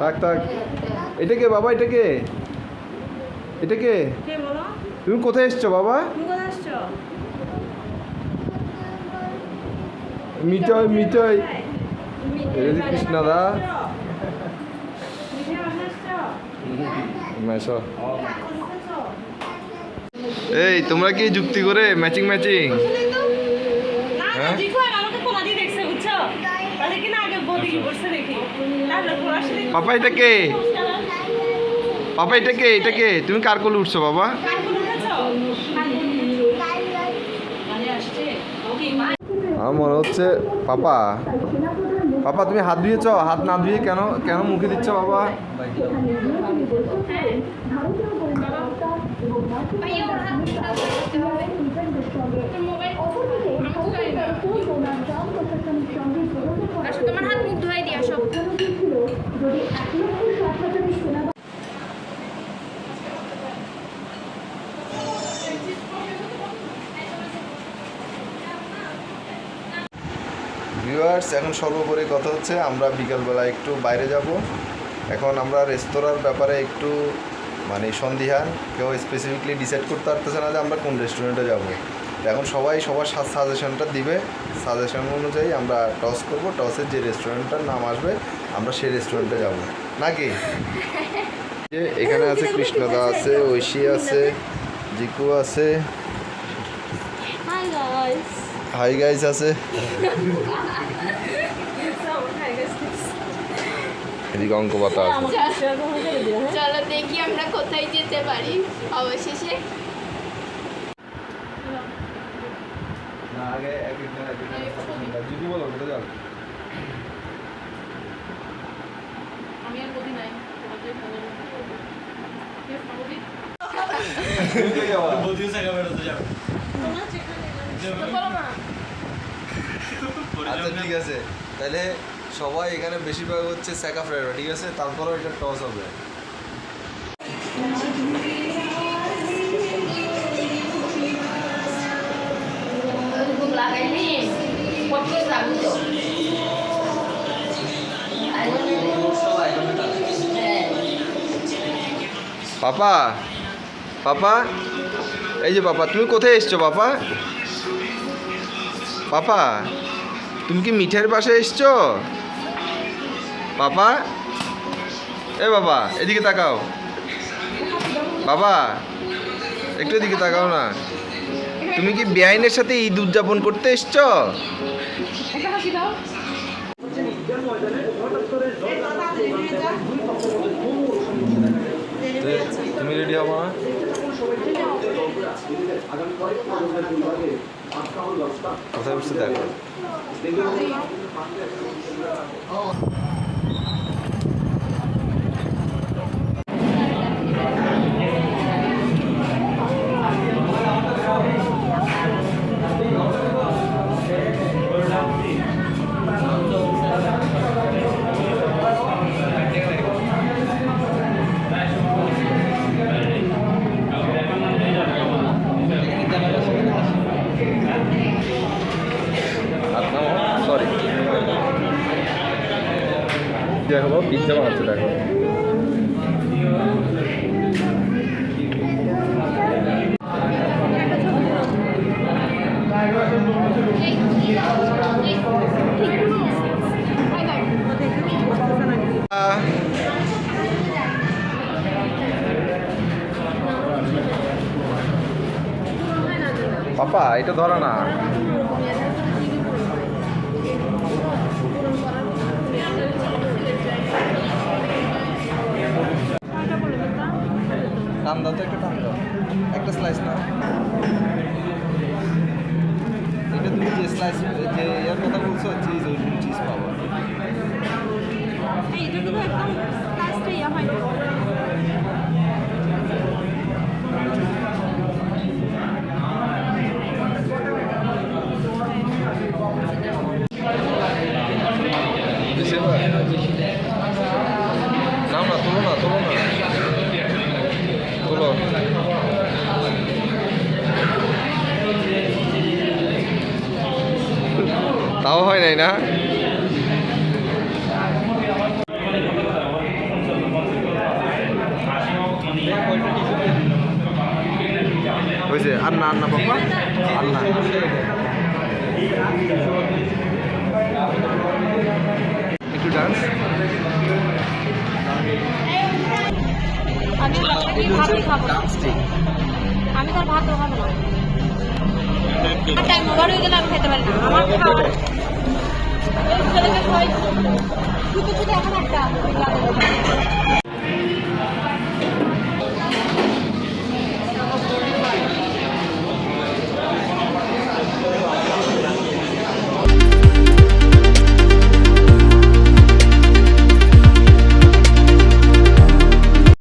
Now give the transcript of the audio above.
থাক থাক। এটা কে বাবা এটা কে? এটা কে? তুমি কোথায় এসছো বাবা? তুমি কোথায় আসছো মিঠয় মিঠয় এটা যে কৃষ্ণদা মিঠে বাসা আসছো মেশো এই তোমরা কি যুক্তি করে ম্যাচিং ম্যাচিং? হ্যাঁ? জিকো আমাকে কোলা দিয়ে দেখছে বুঝছ তাহলে কি না পাপা এটা কে? পাপা এটা কে? এটা কে? তুমি কার কোলে উঠছো বাবা আমার মনে হচ্ছে পাপা। পাপা তুমি হাত ধুয়েছ? হাত না ধুয়ে কেন? কেন মুখে দিচ্ছ বাবা ভাইয়া ওর হাত মুখটা ধুতে হবে তোর মোবাইল আমাকে জানি না আসো তোমার হাত মুখ ধুয়ে দিয়ে আসো ভিউয়ার্স এখন সর্বোপরি কথা হচ্ছে আমরা বিকালবেলা একটু বাইরে যাব। এখন আমরা রেস্তোরাঁর ব্যাপারে একটু মানে সন্দিহান কেউ স্পেসিফিকলি ডিসাইড করতে পারতেছে না যে আমরা কোন রেস্টুরেন্টে যাব। এখন সবাই সবার সাজেশনটা দিবে। সাজেশন অনুযায়ী আমরা টস করব টসের যে রেস্টুরেন্টটার নাম আসবে আমরা সেই রেস্টুরেন্টে যাব। নাকি? যে এখানে আছে কৃষ্ণদা আছে ঐশী আছে জিকু আছে। হাই গাইস আছে? এদিকে অঙ্ক পাতা আছে। চলো দেখি আমরা কোথায় যেতে পারি অবশেষে। না আগে এক একজন এক যদি বলো কোথায় যাও আমি আর বলি নাই আচ্ছা ঠিক আছে। তাহলে সবাই এখানে বেশিরভাগ হচ্ছে স্যাকা ফ্রাইড ঠিক আছে? তারপরেও এটা টস হবে। পাপা পাপা, এই যে পাপা, তুমি কোথায় এসছো, পাপা? পাপা, তুমি কি মিঠের পাশে এসছো? পাপা? এ বাবা, এদিকে তাকাও। বাবা, একটু এদিকে তাকাও না। তুমি কি বেআইনের সাথে ঈদ উদযাপন করতে এসছো? তুমি রেডি হব কোথায় বসতে দেখো সরি দেখো পিজ্জা বানাচ্ছে দেখো। পাপা, এটা ধরো না। টান দাও তো, একটা দাও। একটা স্লাইস না এটা তুমি যে স্লাইস যে এর কথা বলছো চিজ ওই চিজ পাবো। এটা কিন্তু একদম কাজটা ইয়া হয় হয় নাই না? হয়েছে আর না আন্না বাবা? আন্না। একটু ডান্স আমি তো ভাত খাব না। টাইম ওভার হয়ে গেলে আমি খেতে পারি না। আমার হ্যাঁ, শুধু শুধু এখন একটা।